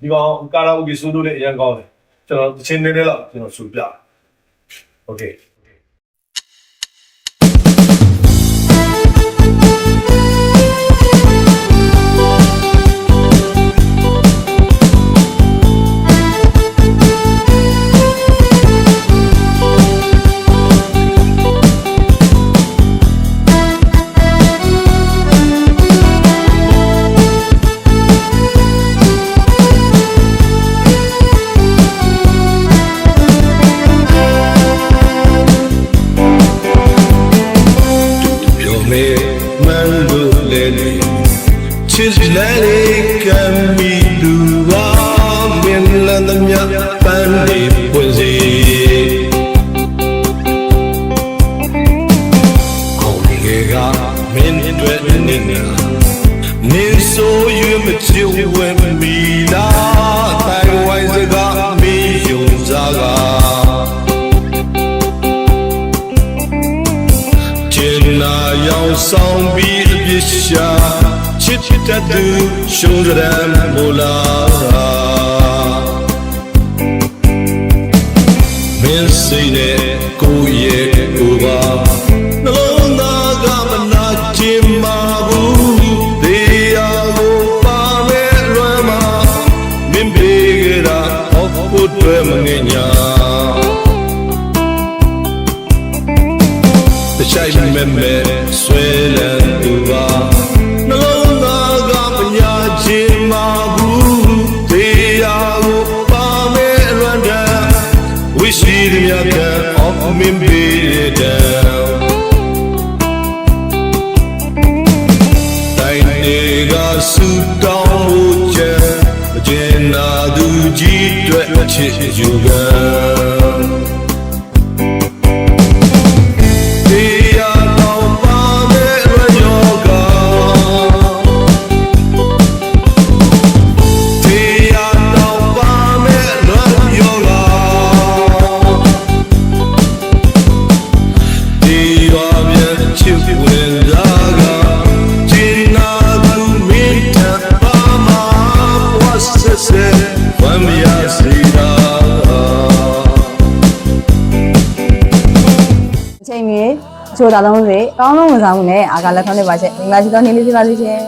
ဒီကောင်ကာရာအိုကေဆိုလို့လည်းအရင်ကောင်းတယ်ကျွန်တော်တချင်းနေနေတော့ကျွန်တော်ဆူပြโอเค ချစ်လဲလေကံမီသူပါမင်းလန်းသမျှပန်းနေပွင့်စီကိုယ်ငယ်ကမင်းတွေ့နေနေမင်းဆိုရွမ ချစ်ဝဲမီလားတိုင်ဝိုင်းစကားမင်းယုံစားကားကျင်နာရောင်ဆောင်ပြီးအပြစ်ရှာချစ်တတ်သူရှုံးရမ်းမိုလာမင်းစိတ်နဲ့ကိုယ့်ရဲ့ကိုယ်ပါနှလုံးသားကမနာကျင်ပါဘူးတရားကိုပါမဲ့လွမ်းမှာမင်းပေးကြတာဟောဖို့တွေ့မငင်ညာတချိုက်မဲ့မဲ့ဆွဲလန်း င်းပေးတဲ့တိုင်းတွေကဆူတောင်းဖို့ချင်မကျင်နာသူကြီးတွေ့ချစ်ယူကံ ချစ်ဝင်လာကဂျင်းနာကူမင်းတပါမဝတ်ဆက်ဆက်ဝမ်းမြာစီတာချိန်မြေချိုတာလုံးတွေကောင်းလုံးဝန်ဆောင်မှုနဲ့အာကာလက်ထောင်းနေပါချက်မင်္ဂလာရှိသောနေ့လေးဖြစ်ပါစေရှင်